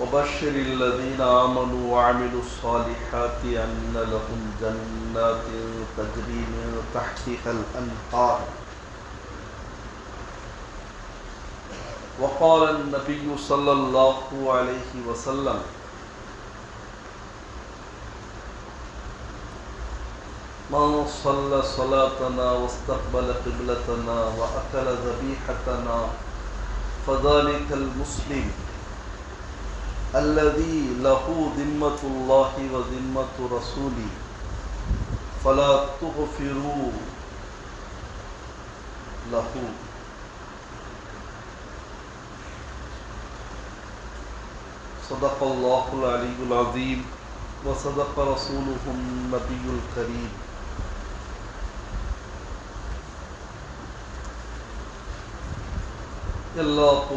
وبشر الذين آمنوا وعملوا الصالحات أن لهم جنات تجري من تحتها الأنهار. وقال النبي صلى الله عليه وسلم من صلى صلاتنا واستقبل قبلتنا وأكل ذبيحتنا فذلك المسلم. الذي له ذمة الله وذمة رسوله. فلا تغفروا له. صدق الله العلي العظيم وصدق رسوله النبي الكريم. اللہ کو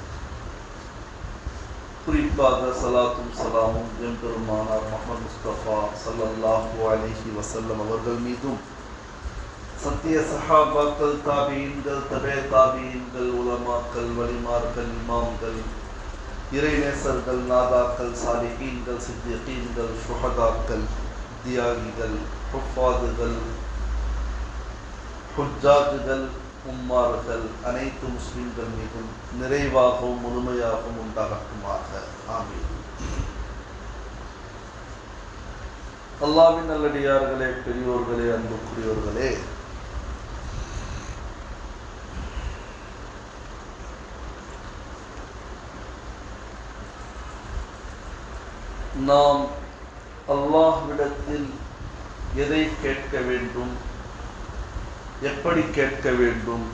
قریب بعد صلاتم سلام جن پرمانا محمد مصطفیٰ صلی اللہ علیہ وسلم ورگلمیدم ستیہ صحابہ کل تابعین، کل تبع تابعین، کل علماء، کل ولیمار کل امام، کل یرین سر، کل نادا کل صالحین، کل صدیقین، کل شہداء، کل دیاغی کل حفاظ، کل حجاج، کل உம்மார்கள் அனைத்து முஸ்லிம்கள் மீதும் நிறைவாகவும் முழுமையாகவும் உண்டாகட்டுமாக. ஆமீன். அல்லாவின் நல்லடியார்களே பெரியோர்களே அன்புக்குரியவர்களே. நாம் அல்லாஹ்விடத்தில் எதை கேட்க வேண்டும்? எப்படி கேட்க வேண்டும்?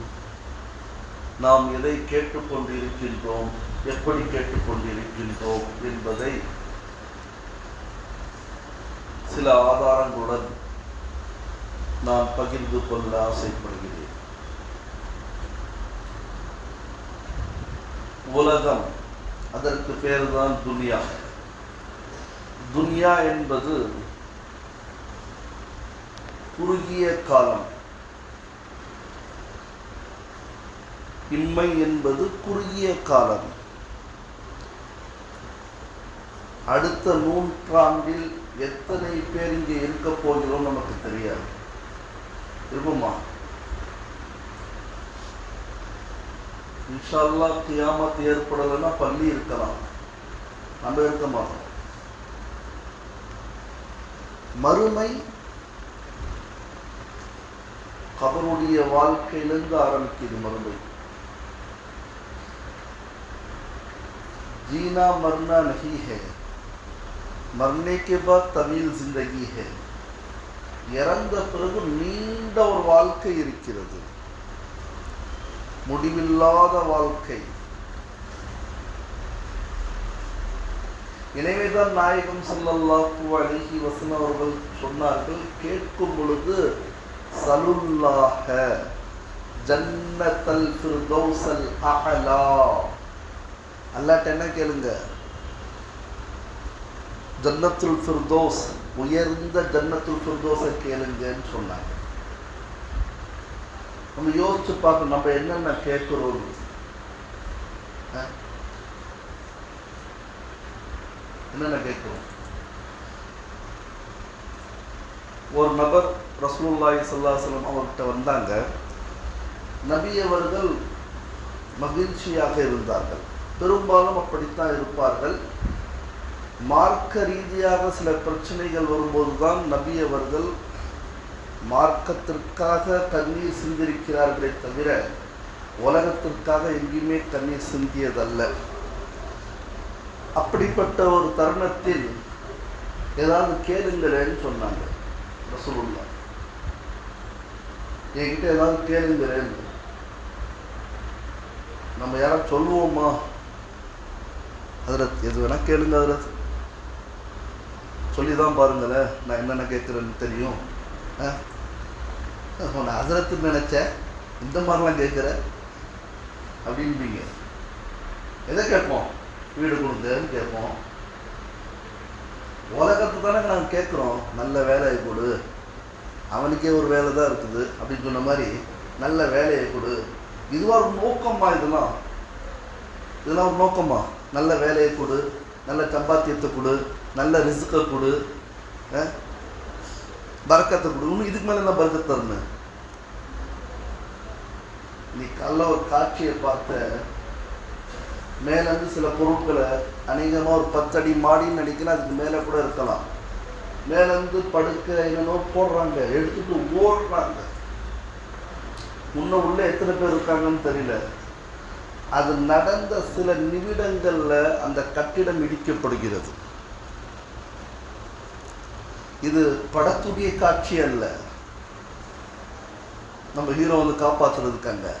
நாம் எதை கேட்டுக்கொண்டிருக்கின்றோம்? எப்படி கேட்டுக்கொண்டிருக்கின்றோம் என்பதை சில ஆதாரங்களுடன் நான் பகிர்ந்து கொள்ள ஆசைப்படுகிறேன். உலகம் அதற்கு பேர்தான் துனியா. துனியா என்பது குறுகிய காலம். இன்மை என்பது குறுகிய காலம். அடுத்த நூற்றாண்டில் எத்தனை பேர் இங்கே இருக்க போகிறோம் நமக்கு தெரியாது. இருப்போமா இன்ஷால்லா கியாமத்து ஏற்படலைன்னா பள்ளி இருக்கலாம். நம்ம இருக்க மாட்டோம். மறுமை கபருடைய வாழ்க்கையிலிருந்து ஆரம்பிக்குது மறுமை. जीना मरना नहीं है मरने के बाद तवील जिंदगी है இறந்த பிறகு நீண்ட ஒரு வாழ்க்கை இருக்கிறது முடிவில்லாத வாழ்க்கை எனவேதான் நாயகம் சல்லல்லாஹு அலிஹி வசன் அவர்கள் சொன்னார்கள் கேட்கும் பொழுது சலுல்லாஹ ஜன்னத்தல் ஃபிர்தௌசல் அஹலா அல்லாட்ட என்ன கேளுங்க? ஜன்னத்துல் ஃபிர்தோஸ் உயர்ந்த ஜன்னத்துல் ஃபிர்தோஸை கேளுங்கன்னு சொன்னாங்க. நம்ம யோசிச்சு பார்க்கணும் நம்ம என்னென்ன கேட்குறோம்? என்னென்ன கேட்குறோம்? ஒரு நபர் ரசூல்லாய் சல்லாஹலம் அவர்கிட்ட வந்தாங்க. நபி அவர்கள் மகிழ்ச்சியாக இருந்தார்கள். பெரும்பாலும் அப்படித்தான் இருப்பார்கள். மார்க்க ரீதியாக சில பிரச்சனைகள் வரும்போது தான் நபி அவர்கள் மார்க்கத்திற்காக தண்ணீர் சிந்திருக்கிறார்களே தவிர உலகத்திற்காக எங்கேயுமே தண்ணீர் சிந்தியதல்ல. அப்படிப்பட்ட ஒரு தருணத்தில் ஏதாவது கேளுங்களேன்னு சொன்னாங்க ரசூலுல்லா. என்கிட்ட ஏதாவது கேளுங்களேன்னு. நம்ம யாராவது சொல்லுவோமா? அதில் எது வேணால் கேளுங்க அதில் சொல்லி தான் பாருங்களேன் நான் என்னென்ன கேட்குறேன்னு தெரியும். ஆ? உன்னை அதிரத்துன்னு நினச்சேன் இந்த மாதிரிலாம் கேட்குற? அப்படின்பீங்க எதை கேட்போம்? வீடு கொடுங்கன்னு கேட்போம். உலகத்தை தானே நாங்கள் கேட்குறோம் நல்ல வேலையை கொடு. அவனுக்கே ஒரு வேலை தான் இருக்குது அப்படின்னு சொன்ன மாதிரி நல்ல வேலையை கொடு. இதுவாக ஒரு நோக்கமா இதெல்லாம்? இதெல்லாம் ஒரு நோக்கமா? நல்ல வேலையை கொடு நல்ல சம்பாத்தியத்தை கொடு நல்ல ரிசுக்கை கொடு அஹ், பறக்கத்தை கொடு. இன்னும் இதுக்கு மேலே என்ன பறக்கத்தை தரணும்? நீ கல்ல ஒரு காட்சியை பார்த்த மேலேருந்து சில பொருட்களை அநேகமாக ஒரு பத்தடி மாடின்னு நினைக்கிறேன் அதுக்கு மேலே கூட இருக்கலாம். மேலேருந்து படுக்க என்னென்னோ போடுறாங்க எடுத்துட்டு ஓடுறாங்க. முன்ன உள்ள எத்தனை பேர் இருக்காங்கன்னு தெரியல. அது நடந்த சில நிமிடங்களில் அந்த கட்டிடம் இடிக்கப்படுகிறது. இது படத்துடைய காட்சி அல்ல. நம்ம ஹீரோ வந்து காப்பாத்துறதுக்காங்க.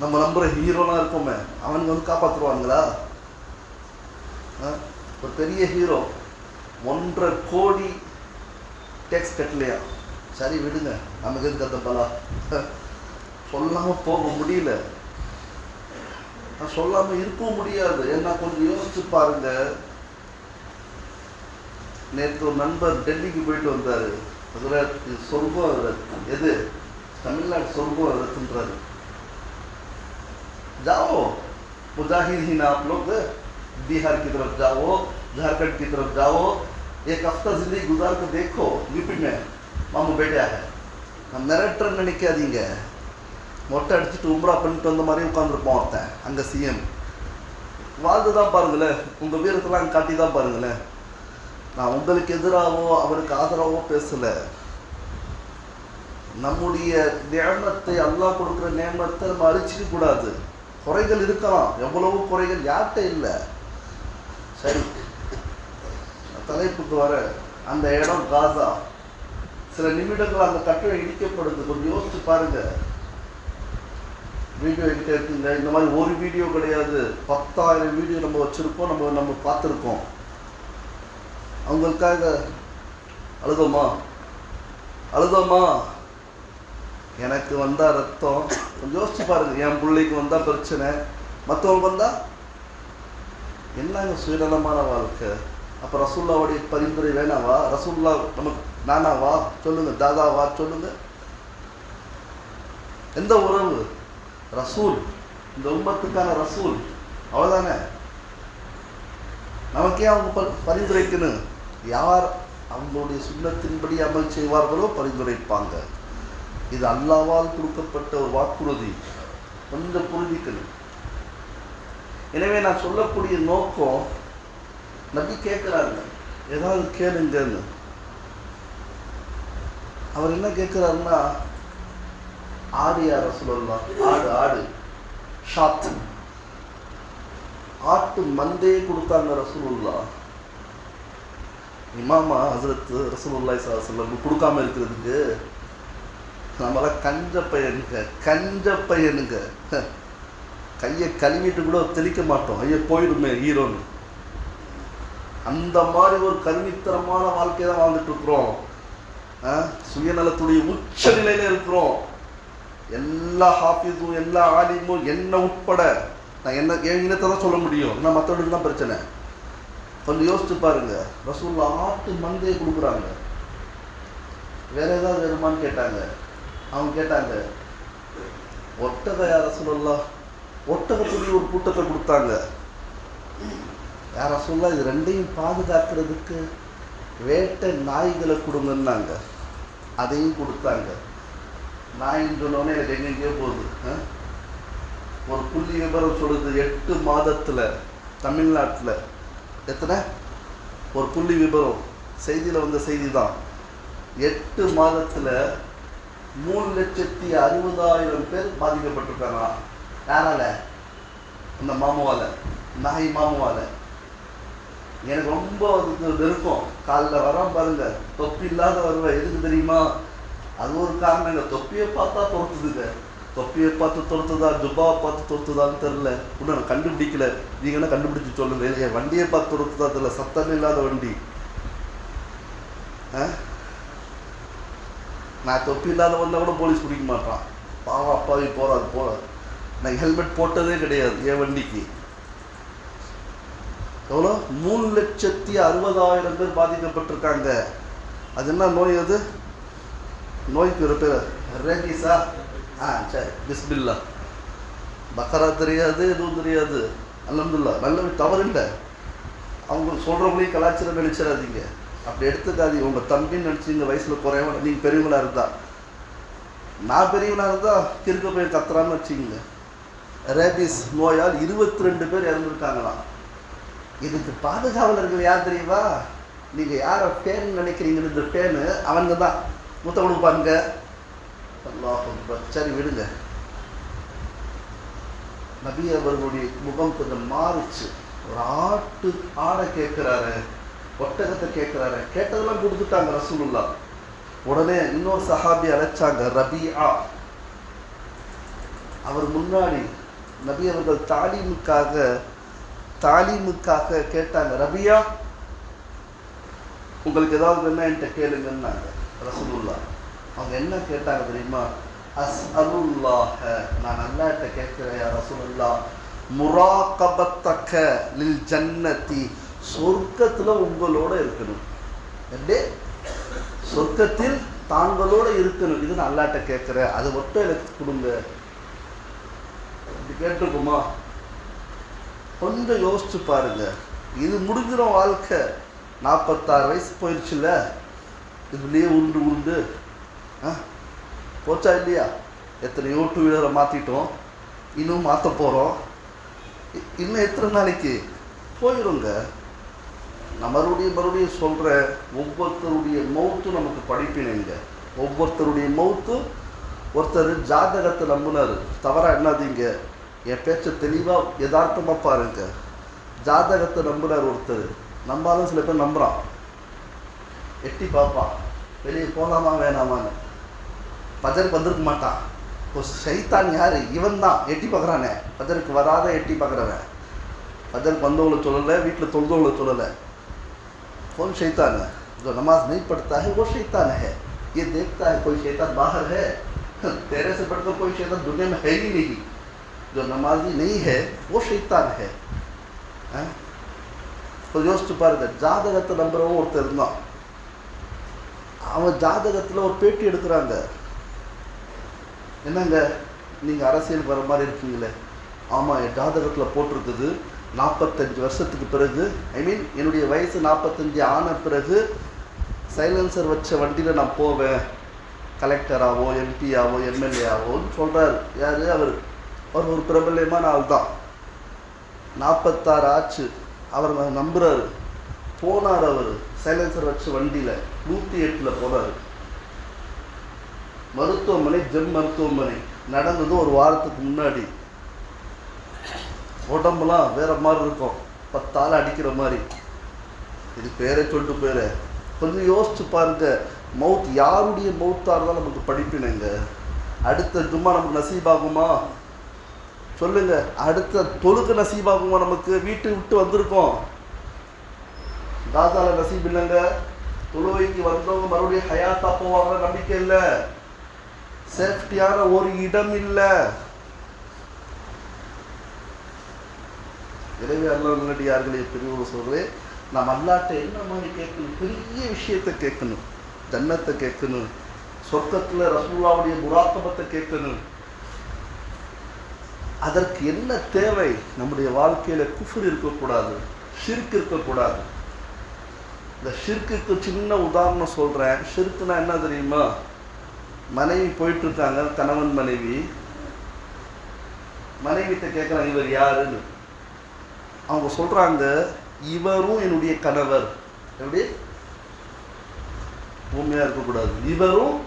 நம்ம நம்புகிற ஹீரோலாம் இருக்கோமே அவனுங்க வந்து காப்பாற்றுவாங்களா ஆ? ஒரு பெரிய ஹீரோ ஒன்றரை கோடி டேக்ஸ் கட்டலையா? சரி விடுங்க. நமக்கு எதுக்கு அந்த பலா சொல்லாம போக முடியல. நான் சொல்லாமல் இருக்கவும் முடியாது ஏன்னா கொஞ்சம் யோசிச்சு பாருங்க நேற்று ஒரு நண்பர் டெல்லிக்கு போயிட்டு சொர்க்கம் எது தமிழ்நாடு சொர்க்கம் بہار کی طرف جاؤ جھارکھنڈ کی طرف جاؤ ایک ہفتہ زندگی گزار کے دیکھو میں بیٹا ہے மொட்டை அடிச்சுட்டு உம்ரா பண்ணிட்டு வந்த மாதிரி உட்காந்துருப்போம் ஒருத்தன் அங்கே சிஎம் வாழ்ந்து தான் பாருங்களேன். உங்கள் வீரத்தெல்லாம் காட்டி தான் பாருங்களேன். நான் உங்களுக்கு எதிராகவோ அவருக்கு ஆதரவோ பேசலை. நம்முடைய நேமத்தை அல்லாஹ் கொடுக்குற நேமத்தை நம்ம அழிச்சிக்க கூடாது. குறைகள் இருக்கலாம். எவ்வளவோ குறைகள் யார்கிட்ட இல்லை. சரி. தலைப்புக்கு வர அந்த இடம் காசா. சில நிமிடங்கள் அந்த கட்டிடம் இடிக்கப்படுது. கொஞ்சம் யோசிச்சு பாருங்க. வீடியோ என்கிட்ட இருக்குங்க. இந்த மாதிரி ஒரு வீடியோ கிடையாது. பத்தாயிரம் வீடியோ நம்ம வச்சுருப்போம். நம்ம நம்ம பார்த்துருக்கோம். அவங்களுக்காக அழுதோமா? அழுதோமா? எனக்கு வந்தால் ரத்தம். கொஞ்சம் யோசிச்சு பாருங்கள் என் பிள்ளைக்கு வந்தால் பிரச்சனை. மற்றவங்க வந்தால் என்னங்க சுயநலமான வாழ்க்கை? அப்போ ரசூல்லாவுடைய பரிந்துரை வேணாவா? ரசூல்லா நமக்கு நானாவா? சொல்லுங்கள் தாதாவா? சொல்லுங்கள் எந்த உறவு? ரசூல். இந்த உம்மத்துக்கான ரசூல். அவ்வளோதானே நமக்கே அவங்க பரிந்துரைக்கணும். யார் அவங்களுடைய சுண்ணத்தின்படி அமல் செய்வார்களோ பரிந்துரைப்பாங்க. இது அல்லாவால் கொடுக்கப்பட்ட ஒரு வாக்குறுதி. கொஞ்சம் புரிஞ்சிக்கணும். எனவே நான் சொல்லக்கூடிய நோக்கம் நபி கேட்குறாங்க. ஏதாவது கேளுங்கன்னு. அவர் என்ன கேட்குறாருன்னா ஆடு யார சொல்லலாம் ஆடு ஆடு. ஷாத். ஆட்டு மந்தையே கொடுத்தாங்க ரசூலுல்லா இமாமா ஹசரத் ரசூலுல்லாய் ஸல்லல்லாஹு கொடுக்காம இருக்கிறதுக்கு நம்மள கஞ்ச பையனுங்க கஞ்ச பையனுங்க. கையை கழுவிட்டு கூட தெளிக்க மாட்டோம். ஐயா போயிடுமே ஹீரோன்னு. அந்த மாதிரி ஒரு கருவித்தரமான வாழ்க்கையை தான் வாழ்ந்துட்டு இருக்கிறோம். சுயநலத்துடைய உச்ச நிலையில இருக்கிறோம். எல்லா ஹாஃபிஸும் எல்லா ஆலிமும் என்ன உட்பட. நான் என்ன என் இனத்தை தான் சொல்ல முடியும். நான் மற்றவர்களுக்கு தான் பிரச்சனை. கொஞ்சம் யோசிச்சு பாருங்க. ரசூல்லா ஆட்டு மந்தையை கொடுக்குறாங்க. வேற ஏதாவது வேணுமான்னு கேட்டாங்க. அவங்க கேட்டாங்க ஒட்டக யார சொல்லலாம் ஒட்டகத்துடைய ஒரு கூட்டத்தை கொடுத்தாங்க. யார சொல்ல இது ரெண்டையும் பாதுகாக்கிறதுக்கு வேட்டை நாய்களை கொடுங்கன்னாங்க. அதையும் கொடுத்தாங்க. நாயின்னு சொன்னோடனே எனக்கு எங்கெங்கேயோ போகுது ஆ? ஒரு புள்ளி விவரம் சொல்லுது எட்டு மாதத்தில் தமிழ்நாட்டில். எத்தனை? ஒரு புள்ளி விபரம் செய்தியில் வந்த செய்தி தான் எட்டு மாதத்தில் மூணு லட்சத்தி அறுபதாயிரம் பேர் பாதிக்கப்பட்டிருக்காங்களாம் யாரால? இந்த மாமாவால. நாய் மாமாவால. எனக்கு ரொம்ப நெருக்கம். காலில் வரான் பாருங்க. தொப்பி இல்லாத வருவேன் எதுக்கு தெரியுமா? அது ஒரு காரணம் இல்லை. தொப்பியை பார்த்தா துரத்துதுங்க. தொப்பியை பார்த்து துரத்துதா ஜுப்பாவை பார்த்து துரத்துதான்னு தெரில இன்னும் நான் கண்டுபிடிக்கல. நீங்கள் என்ன கண்டுபிடிச்சு சொல்லுங்கள் என் வண்டியை பார்த்து துரத்துதா தெரில சத்தம் இல்லாத வண்டி. ஆ? நான் தொப்பி இல்லாத வந்தால் கூட போலீஸ் பிடிக்க மாட்டான். பாவம் அப்பாவி போகிறாது போறாது. நான் ஹெல்மெட் போட்டதே கிடையாது என் வண்டிக்கு. எவ்வளோ? மூணு லட்சத்தி அறுபதாயிரம் பேர் பாதிக்கப்பட்டிருக்காங்க. அது என்ன நோய் அது? நோய்க்கு ஒரு பேர் ஆ சரி பிஸ்பில்லா பக்கரா தெரியாது எதுவும் தெரியாது அலமதுல்லா நல்ல தவறு இல்லை அவங்க சொல்கிறவங்களையும் கலாச்சாரம் நினைச்சிடாதீங்க அப்படி எடுத்துக்காதீங்க. உங்கள் தம்பின்னு நினச்சிங்க வயசில் குறையவன் நீங்கள் பெரியவங்களா இருந்தா. நான் பெரியவனாக இருந்தால் கிறுக்க போய் கத்துறான்னு வச்சுக்கோங்க. ரேபிஸ் நோயால் இருபத்தி ரெண்டு பேர் இறந்துருக்காங்களாம். இதுக்கு பாதுகாவலர்கள் யார் தெரியுமா? நீங்கள் யாரை ஃபேன் நினைக்கிறீங்கன்னு இந்த ஃபேனு அவங்க தான் மூத்த கொடுப்பாங்க சரி விடுங்க. நபி அவர்களுடைய முகம் கொஞ்சம் மாறிச்சு. ஒரு ஆட்டு ஆடை கேட்குறாரு ஒட்டகத்தை கேட்கிறாரு. கேட்டதெல்லாம் கொடுத்துட்டாங்க ரசூலுல்லா. உடனே இன்னொரு சஹாபி அழைச்சாங்க ரபியா. அவர் முன்னாடி நபி அவர்கள் தாலீமுக்காக தாலீமுக்காக கேட்டாங்க ரபியா உங்களுக்கு ஏதாவது வேணா என்கிட்ட கேளுங்கன்னாங்க. ரசூலுல்லா அவங்க என்ன கேட்டாங்க தெரியுமா? அஸ் அருல்லாஹ நான் அல்லாட்ட கேட்கிறேன் ரசூலுல்லா முராக்கபத்தக்க லில் ஜன்னத்தி. சொர்க்கத்துல உங்களோட இருக்கணும். எப்படி? சொர்க்கத்தில் தாங்களோட இருக்கணும். இது நான் அல்லாட்ட கேட்குறேன். அது மட்டும் எனக்கு கொடுங்க. இப்படி கேட்டிருக்குமா கொஞ்சம் யோசிச்சு பாருங்க. இது முடிஞ்சிடும் வாழ்க்கை. நாற்பத்தாறு வயசு போயிடுச்சுல்ல இதுலேயே உருண்டு உருண்டு. ஆ போச்சா இல்லையா? எத்தனையோ டூ வீலரை மாற்றிட்டோம் இன்னும் மாற்ற போகிறோம் இன்னும் எத்தனை நாளைக்கு? போயிடுங்க நான் மறுபடியும் மறுபடியும் சொல்கிறேன் ஒவ்வொருத்தருடைய மௌத்து நமக்கு படிப்பினைங்க ஒவ்வொருத்தருடைய மௌத்து ஒருத்தர் ஜாதகத்தை நம்பினார். தவறாக என்னாதீங்க என் பேச்சை தெளிவாக யதார்த்தமாக பாருங்க. ஜாதகத்தை நம்பினார் ஒருத்தர். நம்பாலும் சில பேர் நம்புகிறான் எட்டி பார்ப்பான் வெளியே போகலாமா வேணாமான்னு பஜருக்கு வந்திருக்க மாட்டான் இப்போ சைத்தான் யார் இவன் தான் எட்டி பார்க்குறானே பஜருக்கு வராத எட்டி பார்க்குறவன் பஜருக்கு வந்தவங்களை சொல்லலை வீட்டில் தொழுதவங்களை சொல்லலை कौन शैतान है जो नमाज नहीं पढ़ता है वो शैतान है ये देखता है कोई शैतान बाहर है तेरे से बढ़कर कोई शैतान दुनिया में है ही नहीं जो नमाजी नहीं है वो शैतान है हैं? तो யோசிச்சு பாருங்க ஜாதகத்தை நம்புறவன் ஒருத்தர் இருந்தான் அவன் ஜாதகத்தில் ஒரு பேட்டி எடுக்கிறாங்க. என்னங்க? நீங்கள் அரசியல் வர மாதிரி இருக்கீங்களே. ஆமாம் என் ஜாதகத்தில் போட்டிருக்குது. நாற்பத்தஞ்சு வருஷத்துக்கு பிறகு ஐ மீன் என்னுடைய வயசு நாற்பத்தஞ்சு ஆன பிறகு சைலன்சர் வச்ச வண்டியில் நான் போவேன். கலெக்டராகவோ எம்பியாவோ எம்எல்ஏவோன்னு சொல்கிறார் யார்? அவர். அவர் ஒரு பிரபல்யமான ஆள் தான் நாற்பத்தாறு ஆச்சு. அவர் நம்புகிறார் நம்புகிறாரு போனார் அவர். சைலன்சர் வச்சு வண்டியில் நூற்றி எட்டில் போனார். மருத்துவமனை ஜெம் மருத்துவமனை நடந்தது ஒரு வாரத்துக்கு முன்னாடி. உடம்புலாம் வேற மாதிரி இருக்கும். பத்தாள் அடிக்கிற மாதிரி. இது பேரே சொல்லிட்டு பேரு கொஞ்சம் யோசிச்சு பாருங்க. மவுத் யாருடைய மவுத்தாக இருந்தாலும் நமக்கு படிப்பினைங்க. அடுத்த ஜும்மா நமக்கு நசீபாகுமா? சொல்லுங்க. அடுத்த தொழுக்கு நசீபாகுமா நமக்கு? வீட்டு விட்டு வந்திருக்கோம். தாதால நசீப் இல்லைங்க. தொழுவைக்கு வந்தவங்க மறுபடியும் ஹயாத்தா போவாங்க நம்பிக்கை இல்லை. சேஃப்டியான ஒரு இடம் இல்லை. எனவே அல்லா நல்லடியார்களே பெரியவர் சொல்கிறேன் நாம் அல்லாட்ட என்ன மாதிரி கேட்கணும்? பெரிய விஷயத்தை கேட்கணும். ஜன்னத்தை கேட்கணும். சொர்க்கத்தில் ரசூல்லாவுடைய முராத்தமத்தை கேட்கணும். அதற்கு என்ன தேவை? நம்முடைய வாழ்க்கையில் குஃபர் இருக்கக்கூடாது ஷிர்க் இருக்கக்கூடாது. இந்த ஷிர்க்குக்கு சின்ன உதாரணம் சொல்கிறேன் ஷிர்க்குனா என்ன தெரியுமா? மனைவி போயிட்டுருக்காங்க கணவன் மனைவி. மனைவிட்ட கேட்குறாங்க இவர் யாருன்னு? அவங்க சொல்கிறாங்க இவரும் என்னுடைய கணவர். எப்படி? உண்மையாக இருக்கக்கூடாது. இவரும்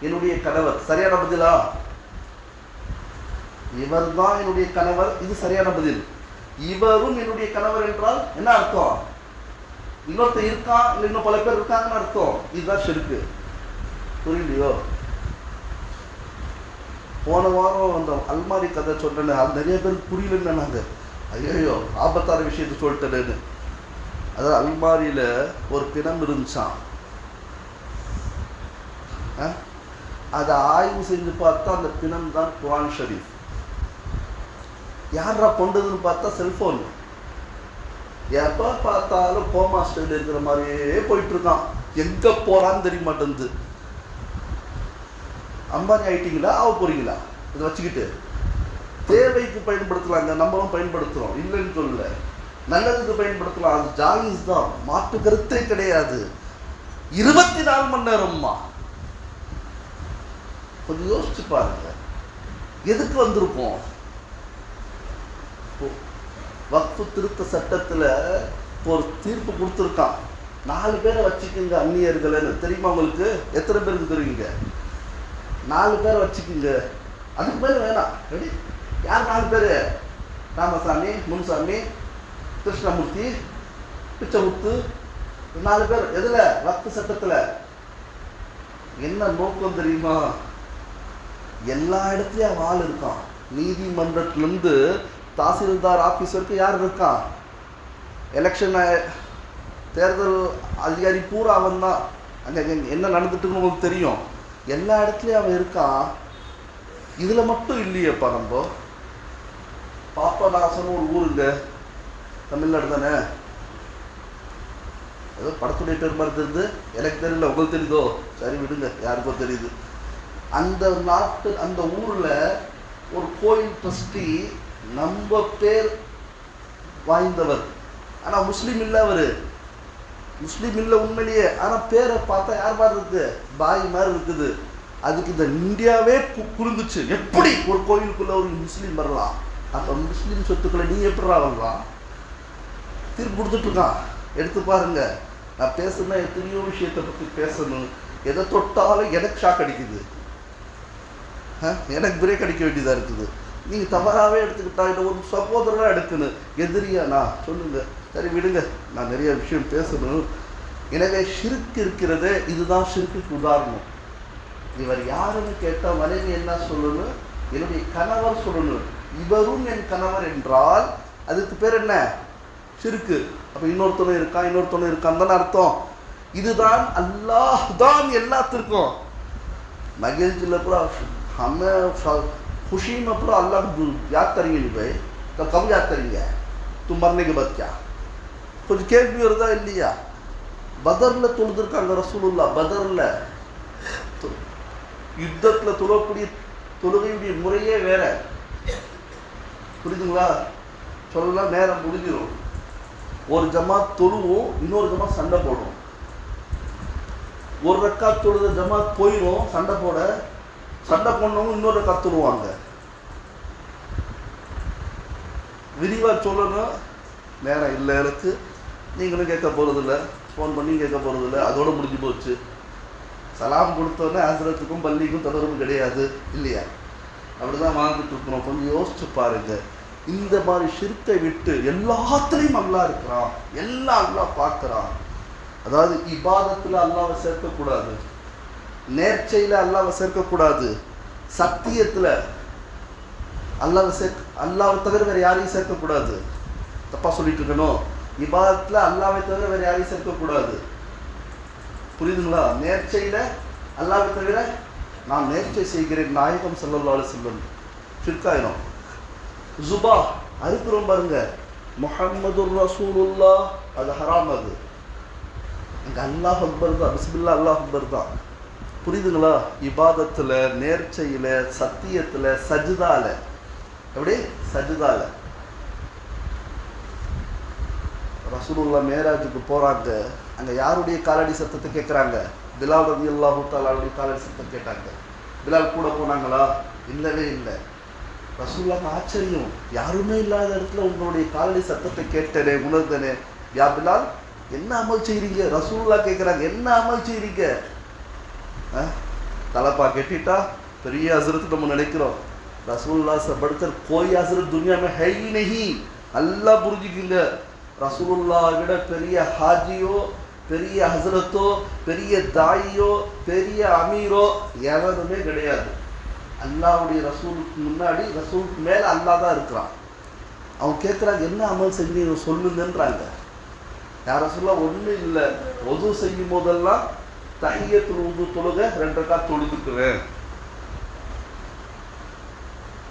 என்னுடைய கணவர். சரியான பதிலா? இவர் தான் என்னுடைய கணவர். இது சரியான பதில். இவரும் என்னுடைய கணவர் என்றால் என்ன அர்த்தம்? இன்னொருத்தர் இருக்கான் இல்லை இன்னும் பல பேர் இருக்காங்கன்னு அர்த்தம். இதுதான் ஷிருக்கு புரியலையோ போன வாரம் அந்த அல்மாரி கதை சொன்னேன் அது நிறைய பேருக்கு புரியலன்னு நாங்கள் ஐயோ ஆபத்தான விஷயத்தை சொல்லிட்டேன்னு அதாவது அல்மாரியில் ஒரு பிணம் இருந்துச்சான் அதை ஆய்வு செஞ்சு பார்த்தா அந்த பிணம் தான் குரான் ஷரீஃப். யாரா கொண்டதுன்னு பார்த்தா செல்போன் எப்போ பார்த்தாலும் கோமா ஸ்டைல் இருக்கிற மாதிரியே போயிட்டு இருக்கான் எங்க போறான்னு தெரிய மாட்டேங்குது அம்பானி ஆயிட்டீங்களா ஆக போறீங்களா இதை வச்சுக்கிட்டு. தேவைக்கு பயன்படுத்தலாங்க நம்மளும் பயன்படுத்துறோம். இல்லைன்னு சொல்லல. நல்லதுக்கு பயன்படுத்தலாம். அது ஜாயிஸ் தான். மாற்று கருத்தே கிடையாது. இருபத்தி நாலு மணி நேரம்மா. கொஞ்சம் யோசிச்சு பாருங்க. எதுக்கு வந்திருக்கோம்? வக்ஃபு திருத்த சட்டத்துல ஒரு தீர்ப்பு கொடுத்துருக்கான். நாலு பேரை வச்சுக்கோங்க அந்நியர்கள்னு. தெரியுமா உங்களுக்கு? எத்தனை பேருக்கு தெரியுங்க? நாலு பேரை வச்சுக்கோங்க. அதுக்கு மேலே வேணாம். ரெடி யார் நாலு பேர்? ராமசாமி முனுசாமி கிருஷ்ணமூர்த்தி பிச்சமுத்து நாலு பேர். எதுல? வக்ஃபு சட்டத்துல. என்ன நோக்கம் தெரியுமா? எல்லா இடத்துலயும் அவன் ஆள் இருக்கான். நீதிமன்றத்துலேருந்து தாசில்தார் ஆஃபீஸருக்கு வரைக்கும் யார் இருக்கான் எலெக்ஷன் தேர்தல் அதிகாரி பூரா அவன் தான் அங்கே என்ன நடந்துட்டுன்னு உங்களுக்கு தெரியும். எல்லா இடத்துலையும் அவன் இருக்கான் இதில் மட்டும் இல்லையேப்பா நம்ம. பாப்பநாசம் ஒரு ஊருங்க தமிழ்நாடு தானே? ஏதோ படத்துடைய பேர் மாதிரி தெரியுது. எனக்கு தெரியல உங்களுக்கு தெரியுதோ? சரி விடுங்க. யாருக்கோ தெரியுது. அந்த நாட்டு அந்த ஊரில் ஒரு கோயில் ட்ரஸ்டி நம்ம பேர் வாய்ந்தவர். ஆனால் முஸ்லீம் இல்லை அவர். முஸ்லீம் இல்லை உண்மையிலேயே. ஆனால் பேரை பார்த்தா யார் மாதிரி இருக்குது பாய் மாதிரி இருக்குது. அதுக்கு இந்த இந்தியாவே கு- எப்படி ஒரு கோயிலுக்குள்ள ஒரு முஸ்லீம் வரலாம்? அப்போ முஸ்லீம் சொத்துக்களை நீ எப்படி வரலாம் தீர்ப்பு கொடுத்துட்ருக்கான் எடுத்து பாருங்க. நான் பேசுனா எத்தனையோ விஷயத்தை பற்றி பேசணும். எதை தொட்டாலும் எனக்கு ஷாக் அடிக்குது. ஆ? எனக்கு பிரேக் அடிக்க வேண்டியதாக இருக்குது. நீங்கள் தவறாகவே எடுத்துக்கிட்டா இல்லை ஒரு சகோதரனாக எடுக்கணும் எதிரியானா சொல்லுங்கள் சரி விடுங்க. நான் நிறைய விஷயம் பேசணும். எனவே சிறுக்கு இருக்கிறது இதுதான் சிறுக்குக்கு உதாரணம். இவர் யாருன்னு கேட்டால் மனைவி என்ன சொல்லணும்? என்னுடைய கணவர் சொல்லணும். இவரும் என் கணவர் என்றால் அதுக்கு பேர் என்ன? சிறுக்கு. அப்போ இன்னொருத்தனும் இருக்கான் இன்னொருத்தனும் இருக்கான் தானே அர்த்தம். இதுதான் அல்லாஹ் தான் எல்லாத்திற்கும். மகிழ்ச்சியில் கூட ஹம खुशी में पूरा अल्लाह को याद करेंगे नहीं भाई तो कब याद करेंगे तुम मरने के बाद क्या कुछ கேள்வி வருதா இல்லையா பதர்ல தொழுதுருக்காங்க ரசூலுல்லா பதர்ல தொ- யுத்தத்துல தொழக்கூடிய தொழுகையுடைய முறையே வேற புரியுதுங்களா சொல்லலாம் நேரம் முடிஞ்சிடும் ஒரு ஜமாத் தொழுவும் இன்னொரு ஜமாத் சண்டை போடும் ஒரு ரக்காத் தொழுத ஜமாத் போயிடும் சண்டை போட சண்டை போடணும் இன்னொரு கத்துருவாங்க விரிவாக விரிவா சொல்லணும். நேரம் இல்லை எனக்கு. நீங்களும் கேட்க போறதில்ல. ஃபோன் பண்ணி கேட்க போறதில்ல. அதோட முடிஞ்சு போச்சு. சலாம் கொடுத்தோன்னே ஆசிரத்துக்கும் பள்ளிக்கும் தொடர்பு கிடையாது. இல்லையா? அப்படிதான் வாழ்ந்துட்டு இருக்கிறோம். கொஞ்சம் யோசிச்சு பாருங்க. இந்த மாதிரி சிறுத்தை விட்டு எல்லாத்துலேயும் அல்லா இருக்கிறான். எல்லாம் அல்லா பார்க்குறான். அதாவது இபாதத்தில் அல்லாவை சேர்க்கக்கூடாது. நேர்ச்சையில் அல்லாவை சேர்க்கக்கூடாது. சத்தியத்துல அல்லாவை சேர்க்க அல்லாவை தவிர வேற யாரையும் சேர்க்கக்கூடாது. தப்பா சொல்லிட்டு இருக்கணும் இபாதத்தில் அல்லாவை தவிர வேறு யாரையும் சேர்க்கக்கூடாது. புரியுதுங்களா? நேர்ச்சையில் அல்லாவை தவிர நான் நேர்ச்சை செய்கிறேன். நாயகம் ஸல்லல்லாஹு செல்லும் வஸல்லம். ஜுபா அறுக்கிறோம் பாருங்க. முஹம்மது ரசூலுல்லா அது ஹராம் அது. அங்கே அல்லாஹ் அக்பர் தான். பிஸ்மில்லா அல்லாஹ் அக்பர் தான். புரியுதுங்களா? இபாதத்துல நேர்ச்சையில சத்தியத்துல சஜிதால. எப்படி? சஜிதால. ரசூலுல்லா மேராஜுக்கு போறாங்க. அங்க யாருடைய காலடி சத்தத்தை கேட்குறாங்க பிலால் ரவி அல்லாஹு தாலாவுடைய காலடி சத்தம் கேட்டாங்க. பிலால் கூட போனாங்களா? இல்லவே இல்லை. ரசூல்லாக்கு ஆச்சரியம். யாருமே இல்லாத இடத்துல உங்களுடைய காலடி சத்தத்தை கேட்டனே உணர்ந்தனே. யா பிலால் என்ன அமல் செய்கிறீங்க ரசூல்லா கேட்குறாங்க என்ன அமல் செய்கிறீங்க தலப்பா கெட்டிட்டா பெரிய அசுரத்து நம்ம நினைக்கிறோம். ரசூல்லா படுத்தர் கோய் அசுரத் துனியாமே ஹை நெஹி நல்லா புரிஞ்சுக்கிங்க. ரசூலுல்லா விட பெரிய ஹாஜியோ பெரிய ஹசரத்தோ பெரிய தாயோ பெரிய அமீரோ எவருமே கிடையாது. அல்லாவுடைய ரசூலுக்கு முன்னாடி ரசூலுக்கு மேலே அல்லா தான் இருக்கிறான். அவன் கேட்குறாங்க என்ன அமல் செஞ்சு சொல்லுங்கன்றாங்க. யார சொல்ல ஒன்றும் இல்லை. ஒது செய்யும் போதெல்லாம் தையத்தில் உது தொழுக ரெண்டு ரக்கா தொழுதுக்குவேன்.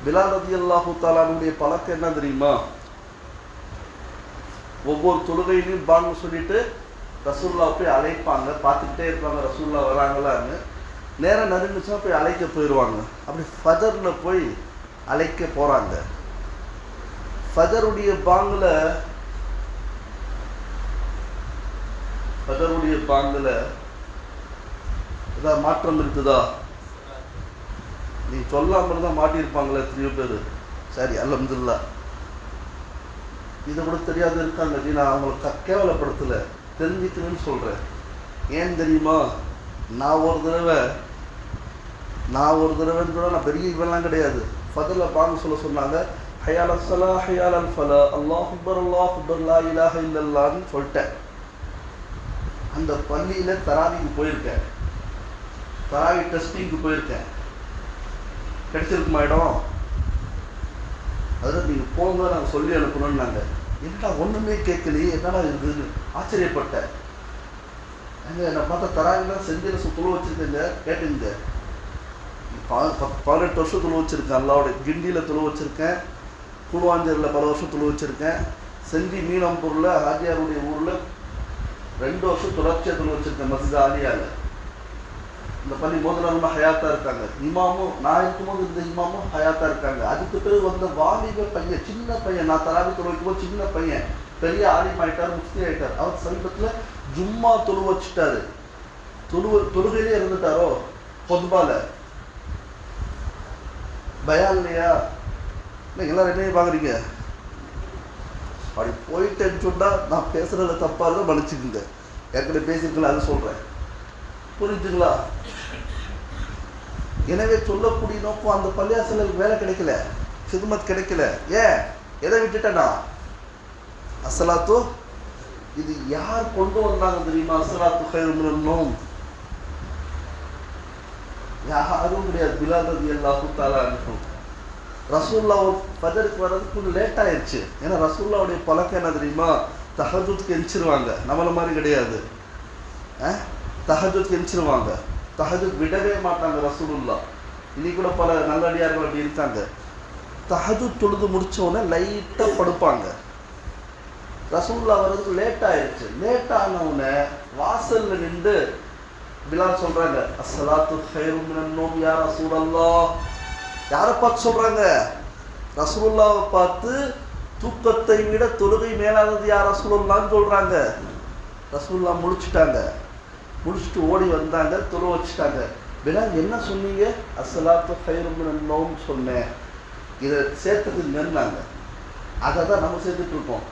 பிலால் ரதி அல்லாஹு தாலானுடைய பழக்கம் என்ன தெரியுமா? ஒவ்வொரு தொழுகையிலையும் பாங்க சொல்லிட்டு ரசூல்லா போய் அழைப்பாங்க. பார்த்துக்கிட்டே இருப்பாங்க ரசூல்லா வராங்களான்னு. நேரம் நெருங்குச்சுன்னா போய் அழைக்க போயிடுவாங்க அப்படி ஃபஜரில் போய் அழைக்க போகிறாங்க ஃபஜருடைய பாங்கில் ஃபஜருடைய பாங்கில் ஏதாவது மாற்றம் இருக்குதா? நீ சொல்லாமல் தான் மாட்டியிருப்பாங்களே எத்தனையோ பேர். சரி அல்ஹம்துலில்லாஹ் இதை கூட தெரியாத இருக்காங்க நீ நான் அவங்களை க கேவலப்படுத்தலை. தெரிஞ்சுக்கணும்னு சொல்கிறேன் ஏன் தெரியுமா? நான் ஒரு தடவை நான் ஒரு தடவைன்னு கூட நான் பெரிய இவெல்லாம் கிடையாது. ஃபதில் பாங்க சொல்ல சொன்னாங்க ஹயால் அசலா ஹயால் அல் ஃபலா அல்லாஹ் ஹுபர் அல்லாஹ் ஹுபர் லா இலாஹ இல்லல்லான்னு சொல்லிட்டேன். அந்த பள்ளியில் தராவிக்கு போயிருக்கேன். தராவி டெஸ்டிங்க்கு போயிருக்கேன். கிடைச்சிருக்குமா இடம்? அதில் நீங்கள் போங்க நாங்கள் சொல்லி அனுப்பணும்னாங்க என்னடா ஒன்றுமே கேட்கலையே என்னடா இருக்குதுன்னு ஆச்சரியப்பட்டேன். ஏங்க என்னை பார்த்தா தராங்கலாம் செஞ்சில் சுத்தலும் வச்சுருக்கேங்க கேட்டுங்க. பதினெட்டு வருஷம் துணி வச்சுருக்கேன் அல்லாவுடைய கிண்டியில் துணி வச்சுருக்கேன். குழுவாஞ்சேரியில் பல வருஷம் துணி வச்சுருக்கேன். செஞ்சி மீனம்பூரில் ஆஜியாருடைய ஊரில் ரெண்டு வருஷம் தொடர்ச்சியாக துணி வச்சுருக்கேன் மசித ஆலியாவில் இந்த பள்ளி மோதலாமா ஹயாத்தா இருக்காங்க. இமாமும் நான் இருக்கும்போது இந்த இமாமும் ஹயாத்தா இருக்காங்க. அதுக்கு பிறகு வந்த வாலிப பையன் சின்ன பையன் நான் தராவி தொழுவைக்கும்போது சின்ன பையன் பெரிய ஆலிம் ஆயிட்டார் முஃப்தி ஆயிட்டார். அவர் சமீபத்தில் ஜும்மா தொழு வச்சுட்டாரு. தொழுவ தொழுகையிலே இருந்துட்டாரோ பொதுபால பயம் இல்லையா? இல்லை எல்லாரும் என்னையும் பார்க்குறீங்க? அப்படி போயிட்டேன்னு சொன்னால் நான் பேசுகிறத தப்பாக இருந்தால் மன்னிச்சுக்குங்க. ஏற்கனவே பேசியிருக்கல அது சொல்கிறேன் புரிஞ்சுங்களா எனவே சொல்லக்கூடிய நோக்கம் அந்த பள்ளியாசலுக்கு வேலை கிடைக்கல சிதுமத் கிடைக்கல. ஏன்? எதை விட்டுட்டேனா அசலாத்து இது யார் கொண்டு வந்தாங்க தெரியுமா? அசலாத்து கைருமனும் யாரும் கிடையாது பிலால் ரதி அல்லாஹு தாலா அனுப்பும் ரசூல்லா ஃபஜருக்கு வர்றதுக்கு லேட் ஆயிடுச்சு ஏன்னா ரசூல்லாவுடைய பழக்கம் என்ன தெரியுமா? தஹஜுத்துக்கு எந்திரிச்சிருவாங்க. நம்மள மாதிரி கிடையாது. தஹஜுத் எந்திரிச்சிருவாங்க. தஹஜுத் விடவே மாட்டாங்க ரசூலுல்லா. இனி கூட பல நல்லடியார்கள் அப்படி இருக்காங்க. தஹஜுத் தொழுது முடிச்ச லைட்டாக படுப்பாங்க. ரசூல்லா வர்றதுக்கு லேட் ஆயிடுச்சு லேட் ஆனவுடனே வாசல்ல நின்று பிலால் சொல்றாங்க அஸ்ஸலாத்து ஹைரும் மினன் நௌம் யா யாரை பார்த்து சொல்றாங்க? ரசூலுல்லாவை பார்த்து தூக்கத்தை விட தொழுகை மேலானது யார் ரசூலுல்லான்னு சொல்றாங்க. ரசூல்லா முடிச்சுட்டாங்க. முடிச்சுட்டு ஓடி வந்தாங்க தொழு வச்சுட்டாங்க. பிலால் என்ன சொன்னீங்க? அசலாத்து ஹைரும் சொன்னேன். இதை சேர்த்தது நின்னாங்க. அதை தான் நம்ம சேர்த்துட்டு இருக்கோம்.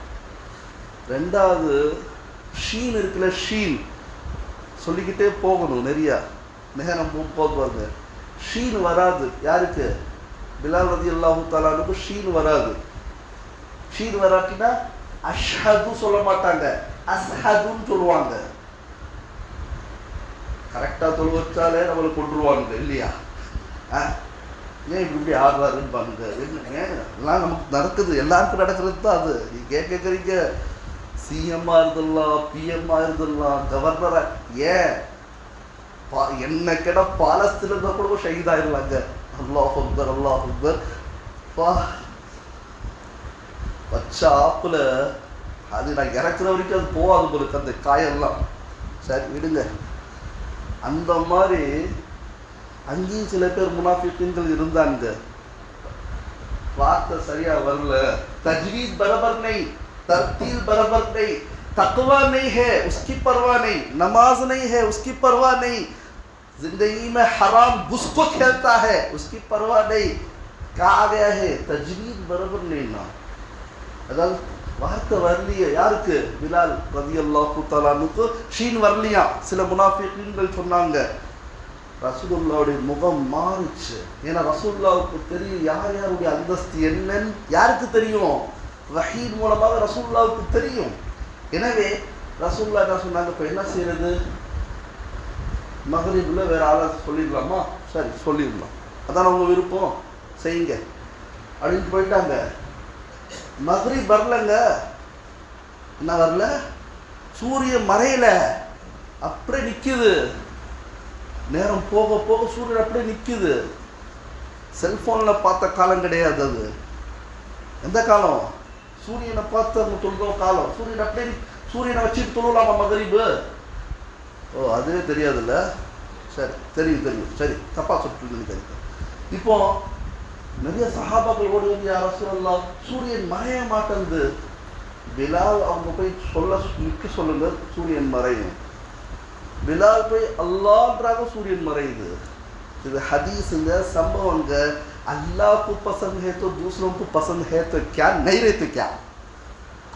ரெண்டாவது ஷீன் இருக்குல்ல ஷீன். சொல்லிக்கிட்டே போகணும் நிறையா. நேரம் போகுவாங்க ஷீன் வராது. யாருக்கு? பிலால் ரதி அல்லாஹு தாலானுக்கு ஷீன் வராது. ஷீன் வராட்டினா அஷ்ஹது சொல்ல மாட்டாங்க. அஸ்ஹதுன்னு சொல்லுவாங்க. கரெக்டாக தொழு வச்சாலே நம்மளை கொண்டுருவாங்க இல்லையா? ஆ? ஏன் இப்படி ஆடுறாருன்னு பாருங்க. என்ன ஏன் எல்லாம் நமக்கு நடக்குது. எல்லாருக்கும் நடக்கிறது தான் அது. நீ கேட்குறீங்க. சிஎம்மா இருந்துடலாம் பிஎம்மா இருந்துடலாம் கவர்னராக ஏன்? பா என்ன கேட்டால் பாலஸ்தீன் இருந்தால் கூட ஷஹீதாயிடலாங்க அல்லாஹ் அக்பர் அல்லாஹ் அக்பர். பா. வச்ச ஆப்பில் அது நான் இறக்குற வரைக்கும் அது போகாது போலுக்கு அந்த காயெல்லாம். சரி விடுங்க. அந்த மாதிரி அங்கேயும் சில பேர் முனாஃபிக்கின்கள் இருந்தாங்க வார்த்தை சரியா வரல. تجوید برابر نہیں ترتیل برابر نہیں تقوی نہیں ہے اس کی پرواہ نہیں نماز نہیں ہے اس کی پرواہ نہیں زندگی میں حرام گس کو کھیلتا ہے اس کی پرواہ نہیں کہا گیا ہے تجوید برابر نہیں نا اگر வார்த்தை வரலையே. யாருக்கு? பிலால் ரதி அல்லா தலானுக்கு ஷீன் வரலையா? சில முனாஃபிகள் சொன்னாங்க. ரசூலுல்லாவுடைய முகம் மாறுச்சு. ஏன்னா ரசூல்லாவுக்கு தெரியும் யார் யாருடைய அந்தஸ்து என்னன்னு யாருக்கு தெரியும்? வஹீத் மூலமாக ரசூல்லாவுக்கு தெரியும். எனவே ரசூல்லா என்ன சொன்னாங்க? இப்போ என்ன செய்யறது மகரீபில் வேற ஆளை சொல்லிடலாமா? சரி சொல்லிடலாம். அதான் உங்கள் விருப்பம்? செய்யுங்க. அப்படின்னு போயிட்டாங்க. மகரிப் வரலங்க. என்ன வரல? சூரியன் மறையல. அப்படியே நிற்கிது நேரம் போக போக சூரியன் அப்படியே நிற்கிது செல்ஃபோனில் பார்த்த காலம் கிடையாது அது. எந்த காலம்? சூரியனை பார்த்து அவங்க தொழுதோ காலம். சூரியன் அப்படியே சூரியனை வச்சுட்டு தொழுலாமா மகரிபு ஓ அதுவே தெரியாதுல்ல. சரி தெரியும் தெரியும் சரி தப்பாக சொல்லிட்டு நினைக்கிறேன் இப்போ நிறைய சகாபாக்கள் ஓடுவது யார் சொல்லா சூரியன் மறைய மாட்டேங்குது. பிலால் அவங்க போய் சொல்ல நிற்க சொல்லுங்க சூரியன் மறையும். பிலால் போய் அல்லான்றாக சூரியன் மறையுது. இது ஹதீஸுங்க சம்பவங்க. அல்லாவுக்கு பசங்க ஹேத்தோ தூசரவுக்கு பசங்க ஹேத்தோ கே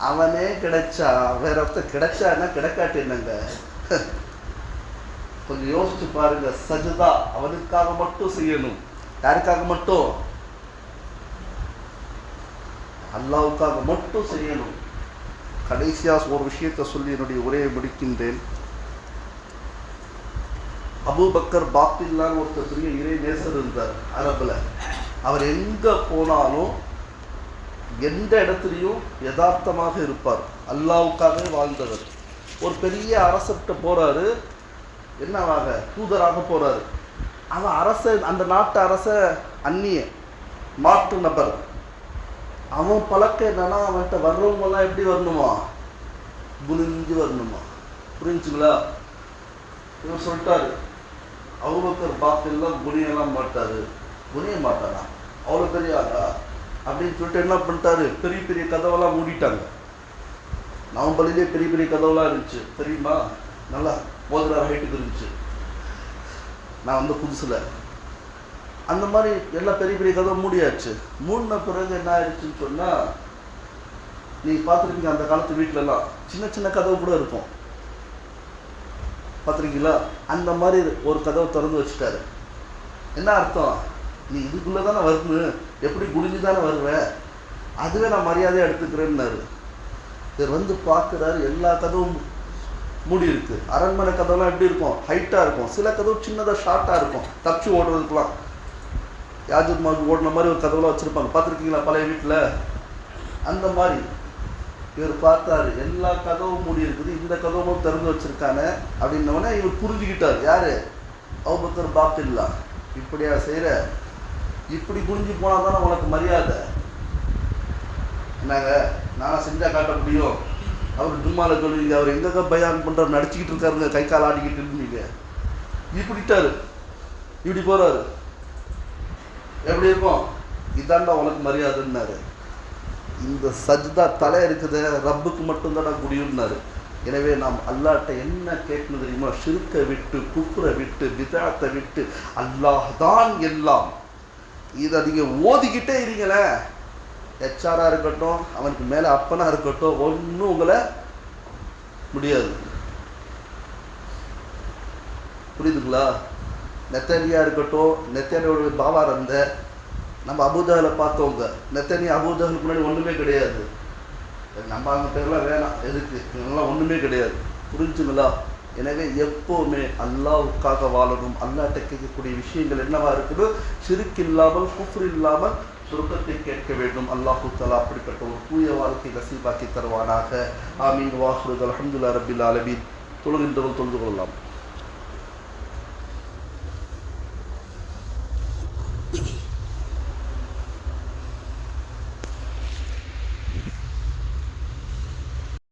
அவனே கிடைச்சா வேற ஒருத்த கிடைச்சான்னா கிடைக்காட்டு என்னங்க? கொஞ்சம் யோசிச்சு பாருங்க சஜிதா அவனுக்காக மட்டும் செய்யணும். யாருக்காக மட்டும்? அல்லாவுக்காக மட்டும் செய்யணும். கடைசியா ஒரு விஷயத்தை சொல்லி என்னுடைய உரையை முடிக்கின்றேன். அபுபக்கர் பாப்தில்லான்னு ஒருத்தர் பெரிய இறை நேசர் இருந்தார் அரபில். அவர் எங்கே போனாலும் எந்த இடத்துலையும் யதார்த்தமாக இருப்பார். அல்லாவுக்காகவே வாழ்ந்தவர். ஒரு பெரிய அரசர்கிட்ட போகிறாரு என்னவாக? தூதராக போறாரு. அவன் அரச அந்த நாட்டு அரச அந்நிய மாற்று நபர். அவன் பழக்கம் என்னன்னா அவன்கிட்ட வர்றவங்கெல்லாம் எப்படி வரணுமா? குனிஞ்சு வரணுமா? புரிஞ்சுங்களா? இவர் சொல்லிட்டாரு. அவ்வளோக்கர் பாக்கெல்லாம் குனியெல்லாம் மாட்டாரு. குனிய மாட்டாரா? அவ்வளோ பெரிய ஆளா? அப்படின்னு சொல்லிட்டு என்ன பண்ணிட்டாரு? பெரிய பெரிய கதவெல்லாம் மூடிட்டாங்க. நவம்பர்லேயே பெரிய பெரிய கதவெல்லாம் இருந்துச்சு. தெரியுமா? நல்லா மோதினார் ஹைட்டுக்கு இருந்துச்சு. நான் வந்து புதுசில். அந்த மாதிரி எல்லாம் பெரிய பெரிய கதவை மூடியாச்சு. மூடின பிறகு என்ன ஆயிடுச்சுன்னு சொன்னால் நீங்கள் பார்த்துருக்கீங்க அந்த காலத்து வீட்டிலலாம் சின்ன சின்ன கதவு கூட இருக்கும். பார்த்துருக்கீங்களா? அந்த மாதிரி ஒரு கதவை திறந்து வச்சுட்டாரு. என்ன அர்த்தம்? நீ இதுக்குள்ளே தானே வரணும் எப்படி குடிஞ்சு தானே வருவ? அதுவே நான் மரியாதையாக எடுத்துக்கிறேன்னாரு. இவர் வந்து பார்க்குறாரு எல்லா கதவும் மூடி இருக்கு. அரண்மனை கதவுலாம் எப்படி இருக்கும்? ஹைட்டாக இருக்கும். சில கதவு சின்னதாக ஷார்ட்டாக இருக்கும். தப்பிச்சு ஓடுறதுக்குலாம் யாஜூர் மாஜூர் ஓடின மாதிரி ஒரு கதவுலாம் வச்சுருப்பாங்க. பார்த்துருக்கீங்களா? பழைய வீட்டில் அந்த மாதிரி. இவர் பார்த்தாரு. எல்லா கதவும் மூடி இருக்குது. இந்த கதவும் திறந்து வச்சுருக்காங்க அப்படின்னோடனே இவர் புரிஞ்சுக்கிட்டார் யார்? அவுபக்கர் பாப்தில்லா இப்படியா செய்கிற இப்படி புரிஞ்சு போனால் தானே உனக்கு மரியாதை? என்னங்க? நானாக செஞ்சால் காட்ட முடியும்? அவர் ஜும்மால சொல்லுவீங்க அவர் எங்கே பயான் பண்ணுறாரு நடிச்சுக்கிட்டு இருக்காருங்க. கை கால் ஆடிக்கிட்டு இருந்தீங்க. இப்படிட்டாரு இப்படி போகிறாரு எப்படி இருக்கும்? இதாண்டா உனக்கு மரியாதைன்னாரு. இந்த சஜ்தா தலை இருக்குது ரப்புக்கு மட்டும்தான்டா முடியும்னாரு எனவே நாம் அல்லாட்ட என்ன கேட்கணும் தெரியுமா? சிறுக்க விட்டு குப்புரை விட்டு விதாத்தை விட்டு அல்லாஹ் தான் எல்லாம். இதை நீங்கள் ஓதிக்கிட்டே இருங்களேன் ஹெச்ஆராக இருக்கட்டும் அவனுக்கு மேலே அப்பனா இருக்கட்டும் ஒன்றும் உங்களை முடியாது. புரியுதுங்களா? நெத்தனியா இருக்கட்டும் நெத்தனியோட பாவா இருந்த நம்ம அபுஜால பார்த்தவங்க நெத்தனி அபுதகலுக்கு முன்னாடி ஒன்றுமே கிடையாது. நம்ம அவங்க பேர்லாம் வேணாம் எதுக்கு? இவங்கெல்லாம் ஒன்றுமே கிடையாது. புரிஞ்சுங்களா? எனவே எப்போவுமே அல்லாவுக்காக வாழணும் அல்லாட்ட கேட்கக்கூடிய விஷயங்கள் என்னவா இருக்குதோ சிறுக்கு இல்லாமல் குஃப்ர் இல்லாமல் சுருக்கத்தை கேட்க வேண்டும். அல்லாஹு தலா அப்படிப்பட்ட ஒரு தூய வாழ்க்கை நசீபாக்கி தருவானாக. ஆமீன். வாஹுருத். அலமதுல்லா ரபில் ஆலமீன். தொழுகின்றவன் தொழுது கொள்ளலாம்.